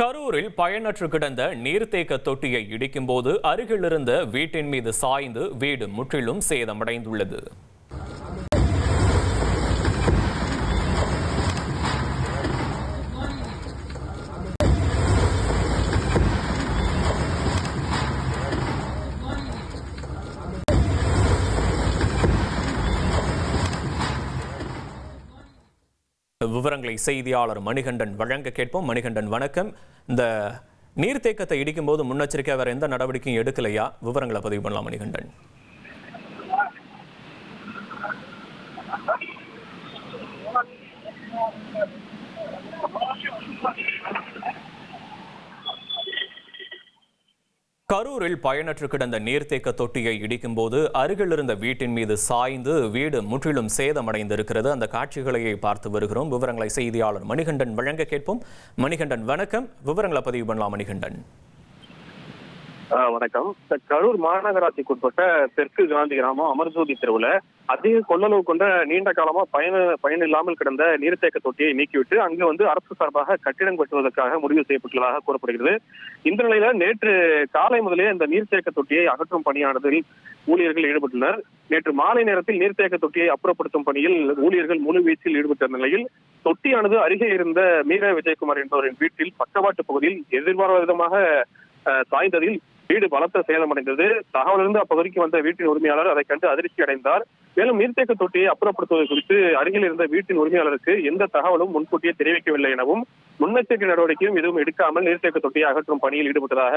கரூரில் பயனற்று கிடந்த நீர்த்தேக்க தொட்டியை இடிக்கும்போது அருகிலிருந்த வீட்டின் மீது சாய்ந்து வீடு முற்றிலும் சேதமடைந்துள்ளது. விவரங்களை செய்தியாளர் மணிகண்டன் வழங்க கேட்போம். மணிகண்டன் வணக்கம். இந்த நீர்த்தேக்கத்தை இடிக்கும்போது முன்னெச்சரிக்கை வேற எந்த நடவடிக்கையும் எடுக்கலையா? விவரங்களை பதிவு பண்ணலாம் மணிகண்டன். கரூரில் பயனற்று கிடந்த நீர்த்தேக்க தொட்டியை இடிக்கும்போது அருகில் இருந்த வீட்டின் மீது சாய்ந்து வீடு முற்றிலும் சேதமடைந்திருக்கிறது. அந்த காட்சிகளையே பார்த்து வருகிறோம். விவரங்களை செய்தியாளர் மணிகண்டன் வழங்க கேட்போம். மணிகண்டன் வணக்கம். விவரங்களை பதிவு பண்ணலாம் மணிகண்டன். வணக்கம். கரூர் கரூர் மாநகராட்சிக்குட்பட்ட தெற்கு காந்தி கிராமம் அமர்ஜோதி தெருவுல அதிக கொள்ளளவு கொண்ட நீண்ட காலமா பயண பயன் இல்லாமல் கிடந்த நீர்த்தேக்க தொட்டியை நீக்கிவிட்டு அங்கு வந்து அரசு சார்பாக கட்டிடம் கட்டுவதற்காக முடிவு செய்யப்பட்டுள்ளதாக கூறப்படுகிறது. இந்த நிலையில நேற்று காலை முதலே இந்த நீர்த்தேக்க தொட்டியை அகற்றும் பணியானதில் ஊழியர்கள் ஈடுபட்டனர் நேற்று மாலை நேரத்தில் நீர்த்தேக்க தொட்டியை அப்புறப்படுத்தும் பணியில் ஊழியர்கள் முழு வீச்சில் ஈடுபட்ட நிலையில் தொட்டியானது அருகே இருந்த மீரா விஜயகுமார் என்பவரின் வீட்டில் பக்கவாட்டு பகுதியில் எதிர்பாராத விதமாக சாய்ந்ததில் வீடு பலத்த சேதமடைந்தது. தகவலிருந்து அப்பகுதிக்கு வந்த வீட்டின் உரிமையாளர் அதை கண்டு அதிர்ச்சி அடைந்தார். மேலும் நீர்த்தேக்க தொட்டியை அப்புறப்படுத்துவது குறித்து அருகில் இருந்த வீட்டின் உரிமையாளருக்கு எந்த தகவலும் முன்கூட்டியே தெரிவிக்கவில்லை எனவும் முன்னெச்சரிக்கை நடவடிக்கையும் எதுவும் எடுக்காமல் நீர்த்தேக்க தொட்டியை அகற்றும் பணியில் ஈடுபட்டதாக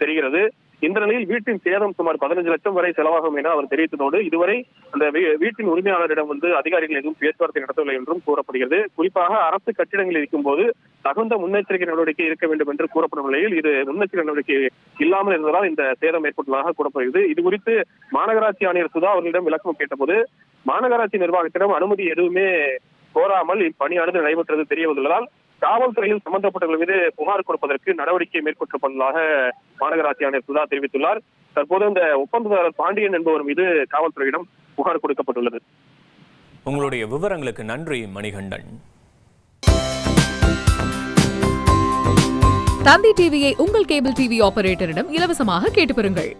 தெரிகிறது. இந்த நிலையில் வீட்டின் சேதம் சுமார் பதினஞ்சு லட்சம் வரை செலவாகும் என அவர் தெரிவித்ததோடு இதுவரை அந்த வீட்டின் உரிமையாளரிடம் வந்து அதிகாரிகள் எதுவும் பேச்சுவார்த்தை நடத்தவில்லை என்றும் கூறப்படுகிறது. குறிப்பாக அரசு கட்டிடங்கள் இருக்கும்போது தகுந்த முன்னெச்சரிக்கை நடவடிக்கை இருக்க வேண்டும் என்று கூறப்படும் நிலையில் இது முன்னெச்சரிக்கை நடவடிக்கை இல்லாமல் இருந்ததால் இந்த சேதம் ஏற்பட்டுள்ளதாக கூறப்படுகிறது. இது குறித்து மாநகராட்சி ஆணையர் சுதா அவர்களிடம் விளக்கம் கேட்டபோது மாநகராட்சி நிர்வாகத்திடம் அனுமதி எதுவுமே கோராமல் இப்பணியானது நடைபெற்றது தெரிய வந்துள்ளதால் காவல்துறையில் சம்பந்தப்பட்டவர்கள் மீது புகார் கொடுப்பதற்கு நடவடிக்கை மேற்கொள்ளப்பட்டுள்ளதாக மாநகராட்சி ஆணையர் சுதா தெரிவித்துள்ளார். தற்போது இந்த ஒப்பந்ததாரர் பாண்டியன் என்பவர் மீது காவல்துறையிடம் புகார் கொடுக்கப்பட்டுள்ளது. உங்களுடைய விவரங்களுக்கு நன்றி மணிகண்டன். தந்தி டிவியை உங்கள் கேபிள் டிவி ஆபரேட்டரிடம் இலவசமாக கேட்டு பெறுங்கள்.